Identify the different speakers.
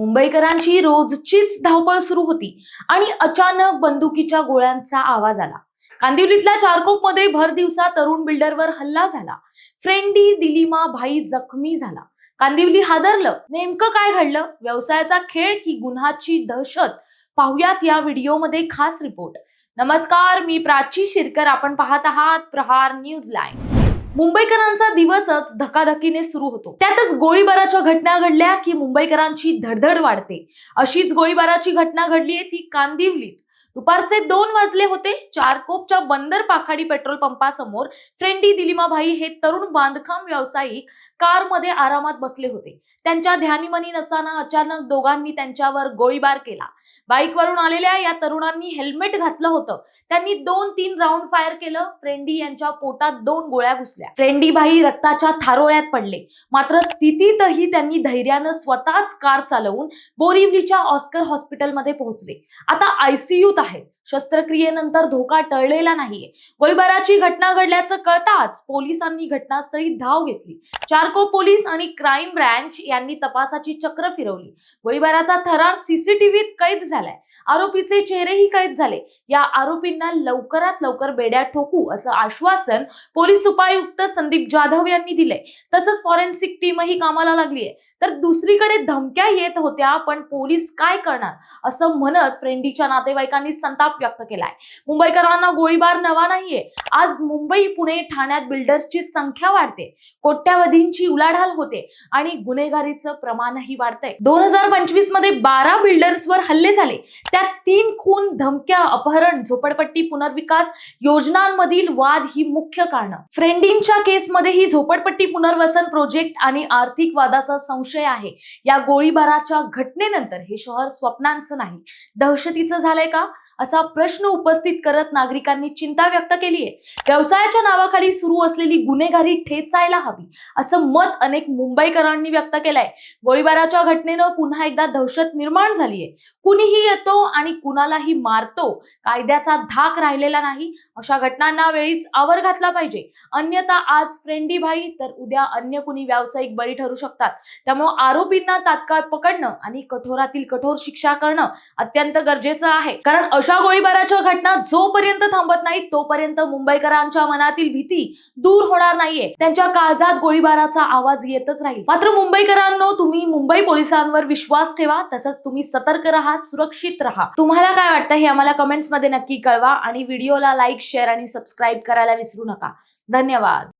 Speaker 1: मुंबईकरांची रोजचीच धावपळ सुरू होती आणि अचानक बंदुकीच्या गोळ्यांचा आवाज आला. कांदिवलीतल्या चारकोपमध्ये भर दिवसा तरुण बिल्डरवर हल्ला झाला. फ्रेंडी दिलीमा भाई जखमी झाला. कांदिवली हादरलं. नेमकं काय घडलं? व्यवसायाचा खेळ की गुन्हाची दहशत? पाहुयात या व्हिडिओमध्ये खास रिपोर्ट. नमस्कार मी प्राची शिरकर. आपण पाहत आहात प्रहार न्यूज लाईन मुंबईकरांचा दिवसच धकाधकीने सुरू होतो. त्यातच गोळीबाराच्या घटना घडल्या की मुंबईकरांची धडधड वाढते. अशीच गोळीबाराची घटना घडली आहे ती कांदिवलीत. दुपारचे दोन वाजले होते. चारकोपच्या बंदर पाखाडी पेट्रोल पंपासमोर फ्रेंडी दिलिमाभाई हे तरुण बांधकाम व्यावसायिक कारमध्ये आरामात बसले होते. त्यांच्या ध्यानीमनी नसताना अचानक दोघांनी त्यांच्यावर गोळीबार केला. बाईकवरून आलेल्या या तरुणांनी हेल्मेट घातलं होतं. त्यांनी दोन तीन राऊंड फायर केलं. फ्रेंडी यांच्या पोटात दोन गोळ्या घुसल्या. फ्रेंडी भाई रक्ताच्या थारोळ्यात पडले. मात्र स्थितीतही त्यांनी धैर्यानं स्वतःच कार चालवून बोरिवलीच्या ऑस्कर हॉस्पिटलमध्ये पोहोचले. आता आयसीयूत आहेत शस्त्रक्रियेनंतर धोका टळलेला नाहीये. गोळीबाराची घटना घडल्याचं कळताच पोलिसांनी घटनास्थळी धाव घेतली. चारको पोलीस आणि क्राईम ब्रँच यांनी तपासाची चक्र फिरवली. गोळीबाराचा थरार सीसीटीव्हीत कैद झालाय. आरोपीचे चेहरेही कैद झाले. या आरोपींना लवकरात लवकर बेड्या ठोकू असं आश्वासन पोलीस उपायुक्त संदीप जाधव यांनी दिले तसंच फॉरेन्सिक टीमही कामाला लागली आहे तर दुसरीकडे धमक्या येत होत्या पण पोलीस काय करणार? असं म्हणत फ्रेंडीच्या नातेवाईकांनी संताप व्यक्त केलाय. मुंबईकरांना गोळीबार नवा नाहीये. आज मुंबई पुणे ठाण्यात बिल्डर्सची संख्या वाढते. कोट्यावधींची उलाढाल होते आणि गुन्हेगारीचं प्रमाणही वाढतंय. दोन हजार पंचवीसमध्ये बारा बिल्डर्सवर हल्ले झाले. त्यात तीन खून धमक्या अपहरण झोपडपट्टी पुनर्विकास योजनांमधील वाद ही मुख्य कारण. फ्रेंडिंगच्या केसमध्ये ही झोपडपट्टी पुनर्वसन प्रोजेक्ट आणि आर्थिक वादाचा संशय आहे. या गोळीबाराच्या घटनेनंतर हे शहर स्वप्नांचं नाही. दहशतीचं झालंय का? असा प्रश्न उपस्थित करत नागरिकांनी चिंता व्यक्त केली आहे व्यवसायाच्या नावाखाली सुरू असलेली गुन्हेगारी ठेचायला हवी असं मत अनेक मुंबईकरांनी व्यक्त केलंय. गोळीबाराच्या घटनेनं पुन्हा एकदा दहशत निर्माण झालीय. कुणीही येतो आणि कुणालाही मारतो कायद्याचा धाक राहिलेला नाही. अशा घटनांना वेळीच आवर घातला पाहिजे. अन्यथा आज फ्रेंडी भाई तर उद्या अन्य कुणी व्यावसायिक बळी ठरू शकतात. त्यामुळे आरोपींना तात्काळ पकडणं आणि कठोरातील कठोर शिक्षा करणं अत्यंत गरजेचं आहे. कारण अशा गोळीबाराच्या घटना जोपर्यंत थांबत नाहीत तोपर्यंत मुंबईकरांच्या मनातील भीती दूर होणार नाहीये. त्यांच्या काळजात गोळीबाराचा आवाज येतच राहील. मात्र मुंबईकरांनो तुम्ही मुंबई पोलिसांवर विश्वास ठेवा तसंच तुम्ही सतर्क राहा सुरक्षित राहा. तुम्हाला काय वाटतं हे आम्हाला कमेंट्समध्ये नक्की कळवा आणि व्हिडिओला लाईक शेअर आणि सबस्क्राईब करायला विसरू नका. धन्यवाद.